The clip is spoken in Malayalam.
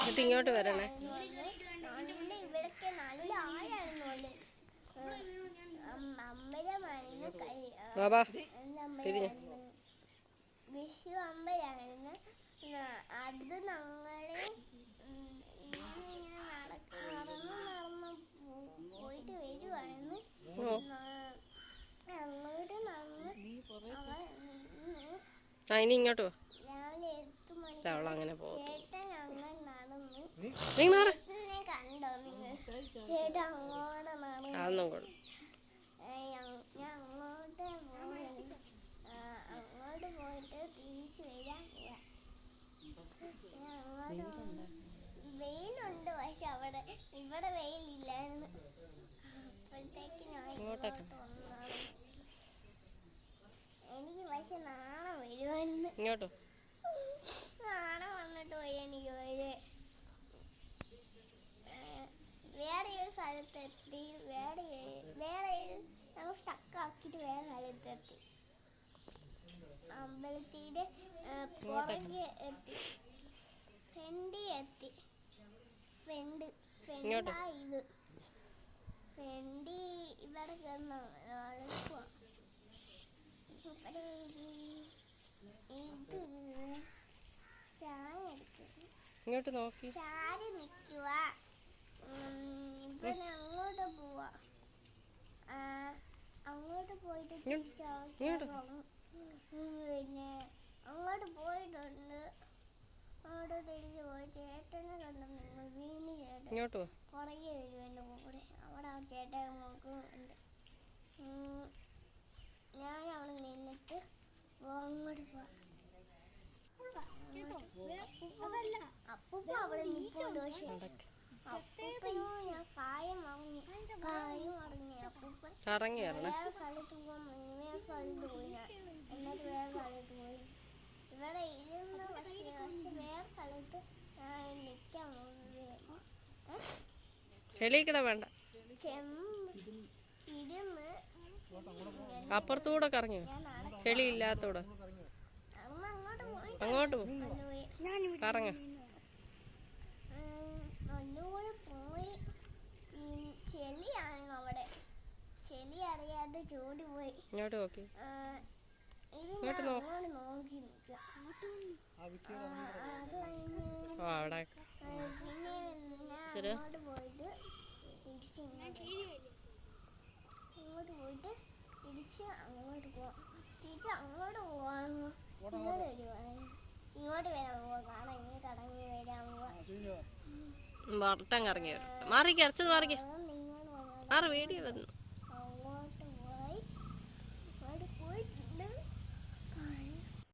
എന്നിട്ട് ഇങ്ങോട്ട് വരണേ. ഇവിടൊക്കെ നല്ല വിഷു അമ്പലായിരുന്നു അത് ഞങ്ങൾ നടന്നു നടന്ന് പോയിട്ട് വരുവായിരുന്നു. അങ്ങോട്ട് നടന്ന് ഇനി ഇങ്ങോട്ട് രാവിലെ അവൾ അങ്ങനെ പോകും അതൊന്നും കൊള്ളു. വെയിലുണ്ട് പക്ഷെ അവിടെ ഇവിടെ വെയിലില്ലായിരുന്നു. എനിക്ക് പക്ഷെ നാളെ വരുമായിരുന്നു ഇങ്ങോട്ട് വാ. നാളെ വന്നിട്ട് പോയി എനിക്ക് ഒരു ഏഹ്, വേറെ ഒരു സ്ഥലത്തെത്തി വേറെ ഞങ്ങൾ സ്റ്റക്കാക്കിയിട്ട് വേറെ സ്ഥലത്തെത്തി അമ്പലത്തിന്റെ പുറകെ എത്തി. ഫ്രണ്ടി എത്തി. ഫ്രണ്ട് ഇങ്ങോട്ട്. ഫ്രണ്ടാ ഇത്. ഫ്രണ്ടി ഇവിടെ കിടന്നു ഇവിടെ ഇത് ചായ എടുക്കുന്നു ഇങ്ങോട്ട് നോക്കി. ചാരി നിൽക്കുക ഇപ്പൊ അങ്ങോട്ട് പോവാ ആ, അങ്ങോട്ട് പോയിട്ട് ഇങ്ങോട്ട്. തിരിച്ച് ഇങ്ങോട്ട്. പോകും. പിന്നെ അങ്ങോട്ട് പോയിട്ടുണ്ട്. അങ്ങോട്ട് തിരിച്ച് പോയി. ചേട്ടനെ കണ്ടു. നിങ്ങൾ വീണി ചേട്ടൻ ഇങ്ങോട്ട് വാ. പുറകെ വരും എന്റെ കൂടെ. അവിടെ ആ ചേട്ടൻ നോക്കുന്നുണ്ട് ഞാൻ അവിടെ നിന്നിട്ട് അങ്ങോട്ട് പോവാം അപ്പൂപ്പ അവിടെ നിൽപ്പുണ്ട് പക്ഷെ. അപ്പൂപ്പനോ ഞാൻ കായം വാങ്ങി കായം വാങ്ങി അപ്പൂപ്പൻ കറങ്ങി വരണേ. സ്ഥലത്ത് പോയി എന്നിട്ട് വേറെ സ്ഥലത്ത് പോയി ഇവിടെ ഇരുന്ന് പക്ഷേ പക്ഷെ വേറെ സ്ഥലത്ത് നിൽക്കാൻ പോകുന്നു വേണ്ട. ഇരുന്ന് അപ്പുറത്തൂടെ കറങ്ങി. വാ. ഞാൻ നട- ചെളി ഇല്ലാത്തൂടെ അമ്മ അങ്ങോട്ട് പോയി കറങ്ങ. ചൂടി പോയി. ഇങ്ങോട്ട് നോക്കി. ഇങ്ങോട്ട് നോക്ക്. ഓ അവിടെ ശരി. പോയിട്ട് തിരിച്ച് ഇങ്ങോട്ട് പോയിട്ട് തിരിച്ച് അങ്ങോട്ട് പോവാം തിരിച്ച് അങ്ങോട്ട് പോവാൻ ഇങ്ങോട്ട് വരുവാ ഇങ്ങോട്ട് വരാൻ പോവാ. കാരണം ഇങ്ങനെ കടങ്ങി വരാൻ പോവാ. വട്ടം കറങ്ങി വരട്ടെ മാറിക്ക് അരച്ചത് മാറിക്ക്. അതുകൊണ്ട് മാറി വീഡിയോ വന്നു.